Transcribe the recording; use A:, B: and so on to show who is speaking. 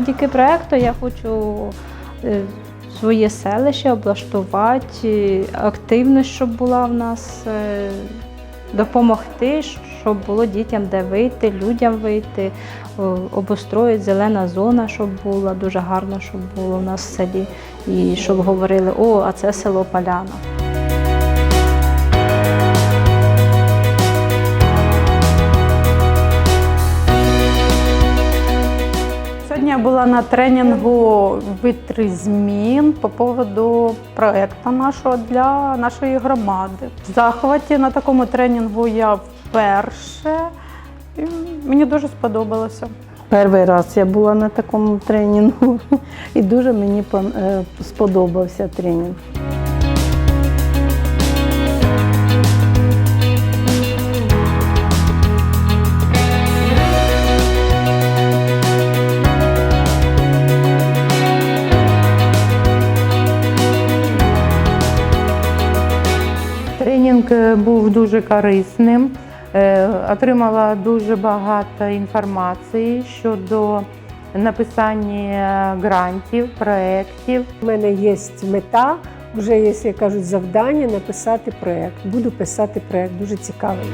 A: завдяки проекту я хочу е, своє селище облаштувати, е, активність, щоб була в нас, е, допомогти, щоб було дітям де вийти, людям вийти, о, обустроїть зелена зона, щоб була дуже гарно, щоб було в нас в селі. І щоб говорили, о, а це село Поляна.
B: Сьогодні я була на тренінгу «Витри змін по поводу проекту нашого для нашої громади. В захваті на такому тренінгу я вперше. І мені дуже сподобалося.
C: Перший раз я була на такому тренінгу і дуже мені е, сподобався тренінг.
D: Тренінг е, був дуже корисним. Е, Отримала дуже багато інформації щодо написання грантів, проєктів.
E: У мене є мета, вже є, як кажуть, завдання написати проєкт. Буду писати проєкт, дуже цікавий.